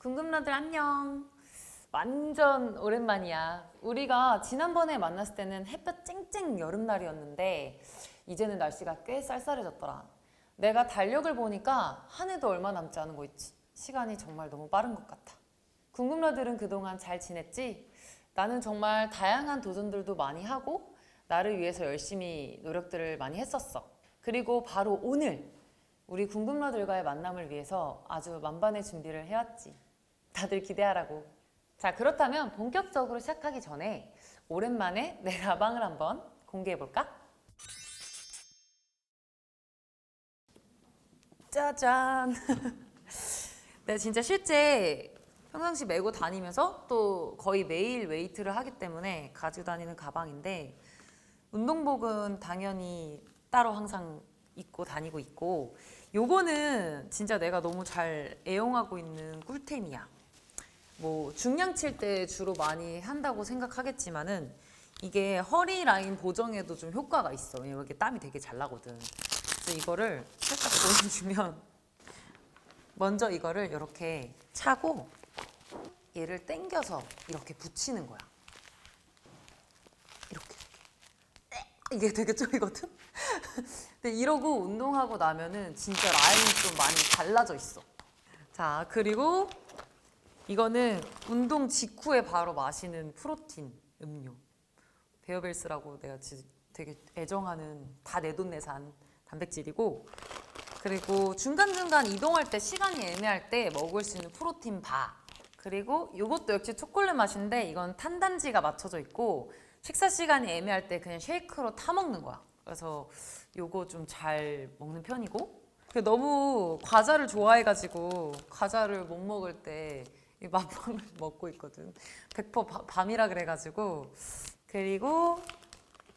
궁금러들 안녕. 완전 오랜만이야. 우리가 지난번에 만났을 때는 햇볕 쨍쨍 여름날이었는데 이제는 날씨가 꽤 쌀쌀해졌더라. 내가 달력을 보니까 한 해도 얼마 남지 않은 거 있지. 시간이 정말 너무 빠른 것 같아. 궁금러들은 그동안 잘 지냈지? 나는 정말 다양한 도전들도 많이 하고 나를 위해서 열심히 노력들을 많이 했었어. 그리고 바로 오늘 우리 궁금러들과의 만남을 위해서 아주 만반의 준비를 해왔지. 다들 기대하라고. 자, 그렇다면 본격적으로 시작하기 전에 오랜만에 내 가방을 한번 공개해 볼까? 짜잔. 내가 진짜 실제 평상시 메고 다니면서 또 거의 매일 웨이트를 하기 때문에 가지고 다니는 가방인데 운동복은 당연히 따로 항상 입고 다니고 있고 요거는 진짜 내가 너무 잘 애용하고 있는 꿀템이야. 뭐 중량 칠 때 주로 많이 한다고 생각하겠지만은 이게 허리 라인 보정에도 좀 효과가 있어. 왜냐면 이렇게 땀이 되게 잘 나거든. 그래서 이거를 살짝 보여주면 먼저 이거를 이렇게 차고 얘를 당겨서 이렇게 붙이는 거야. 이렇게. 이게 되게 쪼이거든? 근데 이러고 운동하고 나면은 진짜 라인이 좀 많이 달라져 있어. 자, 그리고 이거는 운동 직후에 바로 마시는 프로틴 음료. 베어벨스라고 내가 지- 되게 애정하는 다 내돈내산 단백질이고 그리고 중간중간 이동할 때 시간이 애매할 때 먹을 수 있는 프로틴 바. 그리고 이것도 역시 초콜릿 맛인데 이건 탄단지가 맞춰져 있고 식사 시간이 애매할 때 그냥 쉐이크로 타 먹는 거야. 그래서 요거 좀 잘 먹는 편이고. 그 너무 과자를 좋아해가지고 과자를 못 먹을 때 이 맛빵을 먹고 있거든 100% 바- 밤이라 그래가지고 그리고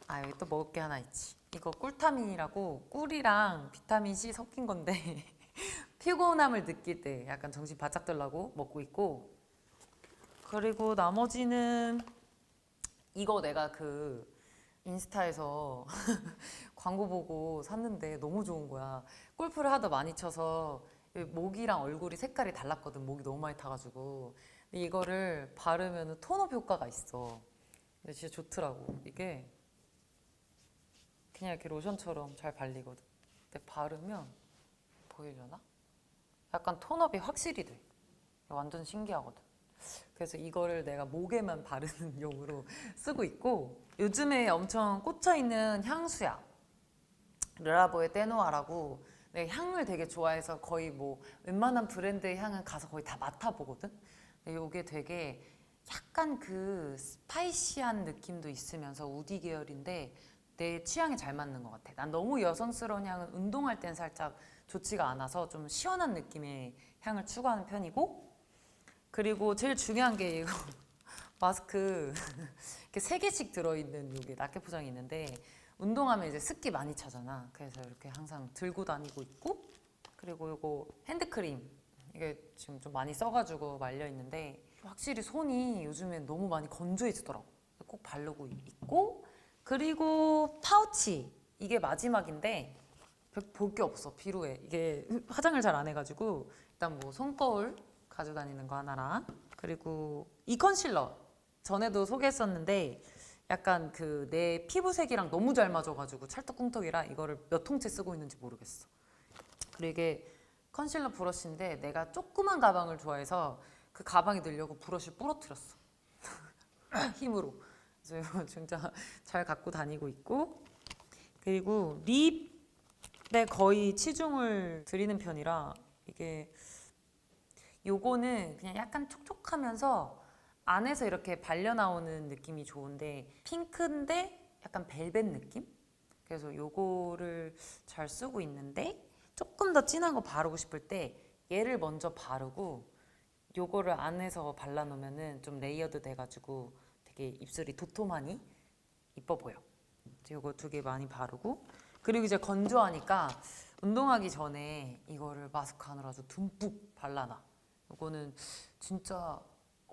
아 여기 또 먹을 게 하나 있지. 이거 꿀타민이라고 꿀이랑 비타민 C 섞인 건데 피곤함을 느낄 때 약간 정신 바짝 들라고 먹고 있고 그리고 나머지는 이거 내가 그 인스타에서 광고 보고 샀는데 너무 좋은 거야. 골프를 하다 많이 쳐서 목이랑 얼굴이 색깔이 달랐거든. 목이 너무 많이 타가지고 근데 이거를 바르면 톤업 효과가 있어. 근데 진짜 좋더라고. 이게 그냥 이렇게 로션처럼 잘 발리거든. 근데 바르면 보이려나? 약간 톤업이 확실히 돼. 완전 신기하거든. 그래서 이거를 내가 목에만 바르는 용으로 쓰고 있고 요즘에 엄청 꽂혀 있는 향수야. 르라보의 떼노아라고 내가 향을 되게 좋아해서 거의 뭐 웬만한 브랜드의 향은 가서 거의 다 맡아보거든. 근데 이게 되게 약간 그 스파이시한 느낌도 있으면서 우디 계열인데 내 취향에 잘 맞는 것 같아. 난 너무 여성스러운 향은 운동할 땐 살짝 좋지가 않아서 좀 시원한 느낌의 향을 추구하는 편이고 그리고 제일 중요한 게 이거 마스크 이렇게 세 개씩 들어있는 이게 낱개 포장이 있는데 운동하면 이제 습기 많이 차잖아. 그래서 이렇게 항상 들고 다니고 있고 그리고 이거 핸드크림. 이게 지금 좀 많이 써가지고 말려 있는데 확실히 손이 요즘엔 너무 많이 건조해지더라고. 꼭 바르고 있고 그리고 파우치. 이게 마지막인데 볼 게 없어 비루해 이게 화장을 잘 안 해가지고. 일단 뭐 손거울 가지고 다니는 거 하나랑. 그리고 이 컨실러. 전에도 소개했었는데 약간 그 내 피부색이랑 너무 잘 맞아가지고 찰떡궁떡이라 이거를 몇 통째 쓰고 있는지 모르겠어. 그리고 이게 컨실러 브러쉬인데 내가 조그만 가방을 좋아해서 그 가방에 넣으려고 브러쉬를 부러뜨렸어. 힘으로. 그래서 진짜 잘 갖고 다니고 있고 그리고 립에 거의 치중을 드리는 편이라 이게 요거는 그냥 약간 촉촉하면서 안에서 이렇게 발려 나오는 느낌이 좋은데 핑크인데 약간 벨벳 느낌? 그래서 요거를 잘 쓰고 있는데 조금 더 진한 거 바르고 싶을 때 얘를 먼저 바르고 요거를 안에서 발라 놓으면은 좀 레이어드 돼가지고 되게 입술이 도톰하니 이뻐 보여. 요거 두 개 많이 바르고 그리고 이제 건조하니까 운동하기 전에 이거를 마스크 안으로 아주 듬뿍 발라놔. 요거는 진짜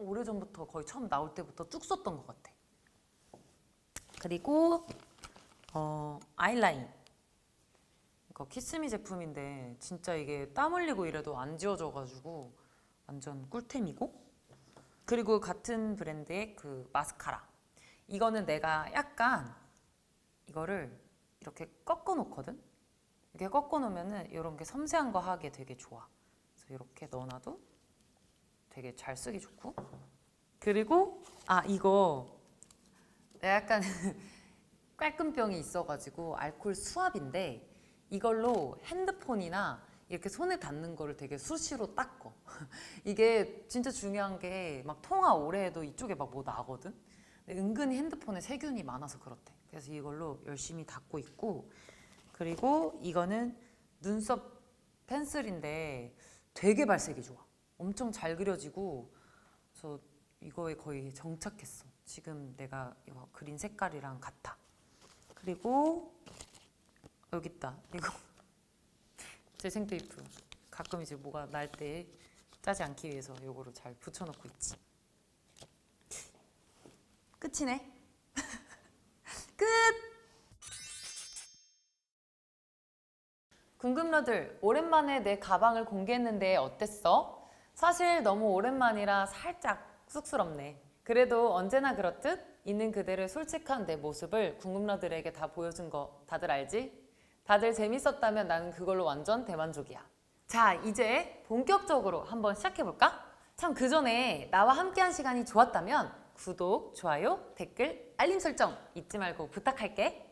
오래전부터 거의 처음 나올 때부터 쭉 썼던 것 같아. 그리고 어, 아이라인. 이거 키스미 제품인데 진짜 이게 땀 흘리고 이래도 안 지워져가지고 완전 꿀템이고 그리고 같은 브랜드의 그 마스카라 이거는 내가 약간 이거를 이렇게 꺾어 놓거든 이렇게 꺾어 놓으면은 이런 게 섬세한 거 하기에 되게 좋아 그래서 이렇게 넣어놔도 되게 잘 쓰기 좋고 그리고 아 이거 내가 약간 깔끔병이 있어가지고 알코올 수압인데 이걸로 핸드폰이나 이렇게 손에 닿는 거를 되게 수시로 닦어. 이게 진짜 중요한 게 막 통화 오래 해도 이쪽에 막 뭐 나거든. 은근히 핸드폰에 세균이 많아서 그렇대. 그래서 이걸로 열심히 닦고 있고 그리고 이거는 눈썹 펜슬인데 되게 발색이 좋아. 엄청 잘 그려지고 그래서 이거에 거의 정착했어. 지금 내가 이거 그린 색깔이랑 같아. 그리고 여기 있다. 이거 재생 테이프. 가끔 이제 뭐가 날 때 짜지 않기 위해서 이거로 잘 붙여놓고 있지. 끝이네. 끝. 궁금러들 오랜만에 내 가방을 공개했는데 어땠어? 사실 너무 오랜만이라 살짝 쑥스럽네. 그래도 언제나 그렇듯 있는 그대로의 솔직한 내 모습을 궁금러들에게 다 보여준 거 다들 알지? 다들 재밌었다면 나는 그걸로 완전 대만족이야. 자, 이제 본격적으로 한번 시작해볼까? 참, 그 전에 나와 함께한 시간이 좋았다면 구독, 좋아요, 댓글, 알림 설정 잊지 말고 부탁할게.